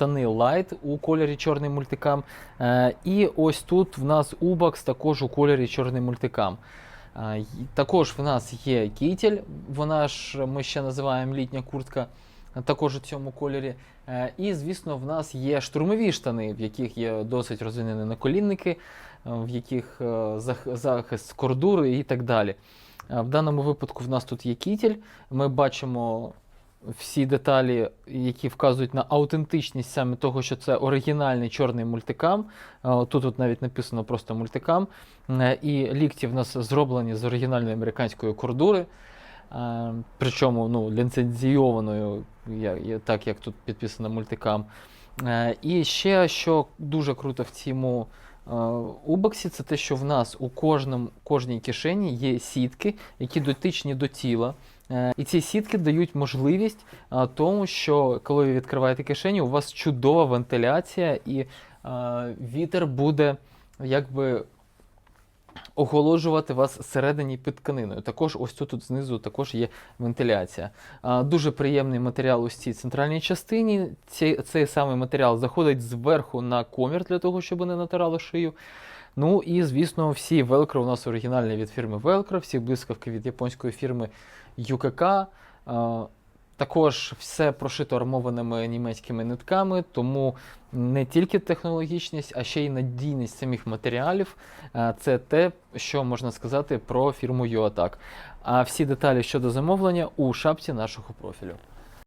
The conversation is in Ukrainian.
штани Light у кольорі чорний мультикам. Е, І ось тут в нас Ubax також у кольорі чорний мультикам. Е, Також в нас є кітель, вона ж ми ще називаємо літня куртка, е, також у цьому кольорі. І, звісно, в нас є штурмові штани, в яких є досить розвинені наколінники, в яких зах- захист кордури і так далі. В даному випадку в нас тут є кітель. Ми бачимо всі деталі, які вказують на аутентичність саме того, що це оригінальний чорний мультикам. Е, Тут, от навіть написано просто мультикам. Е, І лікті в нас зроблені з оригінальної американської кордури. Е, Причому ну, ліцензійованою, так як тут підписано мультикам. Е, І ще, що дуже круто в цьому убоксі, це те, що в нас у кожному, кожній кишені є сітки, які дотичні до тіла. Е, І ці сітки дають можливість е, тому, що коли ви відкриваєте кишені, у вас чудова вентиляція і е, вітер буде якби оголоджувати вас всередині під тканиною. Також ось тут, тут знизу також є вентиляція. А, Дуже приємний матеріал ось цій центральній частині. Цей, цей самий матеріал заходить зверху на комір для того, щоб не натирало шию. Ну і, звісно, всі Velcro у нас оригінальні від фірми Velcro, всі блискавки від японської фірми UKK. Також все прошито армованими німецькими нитками, тому не тільки технологічність, а ще й надійність самих матеріалів. Е, Це те, що можна сказати про фірму UATAC. А всі деталі щодо замовлення у шапці нашого профілю.